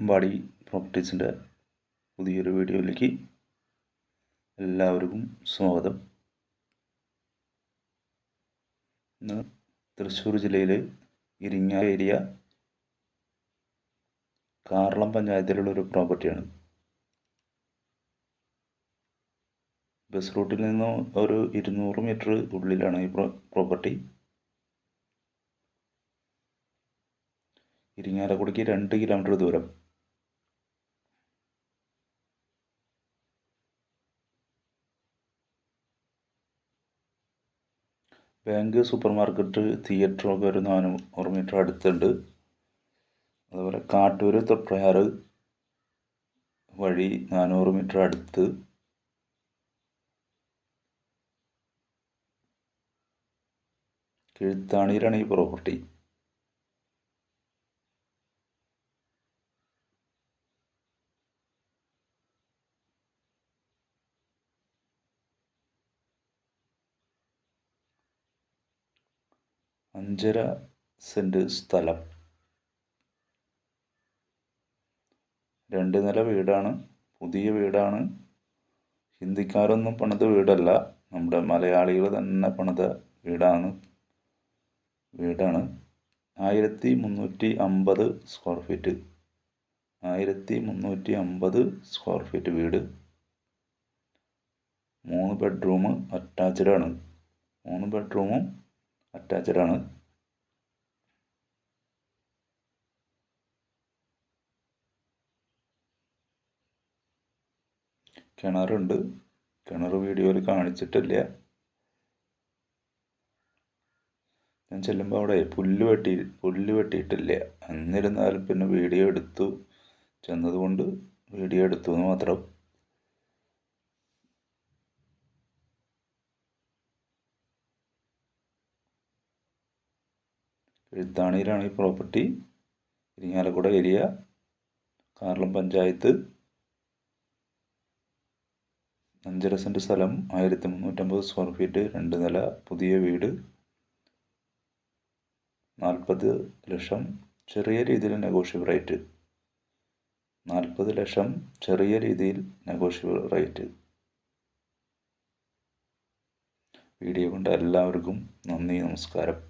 അമ്പാടി പ്രോപ്പർട്ടീസിന്റെ പുതിയൊരു വീഡിയോയിലേക്ക് എല്ലാവർക്കും സ്വാഗതം. ഇന്ന് തൃശ്ശൂർ ജില്ലയിൽ ഇരിങ്ങ ഏരിയ കാർളം പഞ്ചായത്തിലുള്ള ഒരു പ്രോപ്പർട്ടിയാണ്. ബസ് റൂട്ടിൽ നിന്ന് ഒരു ഇരുന്നൂറ് മീറ്റർ ഉള്ളിലാണ് ഈ പ്രോപ്പർട്ടി. ഇരിങ്ങാലക്കുടിക്ക് രണ്ട് കിലോമീറ്റർ ദൂരം. ബാങ്ക് സൂപ്പർ മാർക്കറ്റ് തിയേറ്ററൊക്കെ ഒരു നാനൂറ് മീറ്റർ അടുത്തുണ്ട്. അതുപോലെ കാട്ടൂർ തൊട്ടയാറ് വഴി നാനൂറ് മീറ്റർ അടുത്ത്. കിഴുത്താണിയിലാണ് ഈ പ്രോപ്പർട്ടി. അഞ്ചര സെന്റ് സ്ഥലം. രണ്ട് നില വീടാണ്. പുതിയ വീടാണ്. ഹിന്ദിക്കാരൊന്നും പണിത വീടല്ല. നമ്മുടെ മലയാളികൾ തന്നെ പണിത വീടാണ്. വീടാണ്. ആയിരത്തി മുന്നൂറ്റി അമ്പത് സ്ക്വയർ ഫീറ്റ്. ആയിരത്തി മുന്നൂറ്റി അമ്പത് സ്ക്വയർ ഫീറ്റ് വീട്. മൂന്ന് ബെഡ്റൂം അറ്റാച്ച്ഡ് ആണ്. മൂന്ന് ബെഡ്റൂമും അറ്റാച്ച്ഡ് ആണ് കിണറുണ്ട്. കിണർ വീഡിയോയിൽ കാണിച്ചിട്ടില്ല. ഞാൻ ചെല്ലുമ്പോൾ അവിടെ പുല്ല് വെട്ടി പുല്ല് വെട്ടിയിട്ടില്ല. എന്നിരുന്നാലും പിന്നെ വീഡിയോ എടുത്തു. ചെന്നതുകൊണ്ട് വീഡിയോ എടുത്തു എന്ന് മാത്രം. എഴുത്താണിയിലാണ് ഈ പ്രോപ്പർട്ടി. ഇരിങ്ങാലക്കുട ഏരിയ കാർളം പഞ്ചായത്ത്. അഞ്ചര സെന്റ് സ്ഥലം ആയിരത്തി മുന്നൂറ്റമ്പത് സ്ക്വയർ ഫീറ്റ് രണ്ട് നില പുതിയ വീട്. നാൽപ്പത് ലക്ഷം ചെറിയ രീതിയിൽ നെഗോഷ്യബിൾ റേറ്റ്. നാൽപ്പത് ലക്ഷം ചെറിയ രീതിയിൽ നെഗോഷ്യബിൾ റേറ്റ്. വീഡിയോ കൊണ്ട് എല്ലാവർക്കും നന്ദി നമസ്കാരം.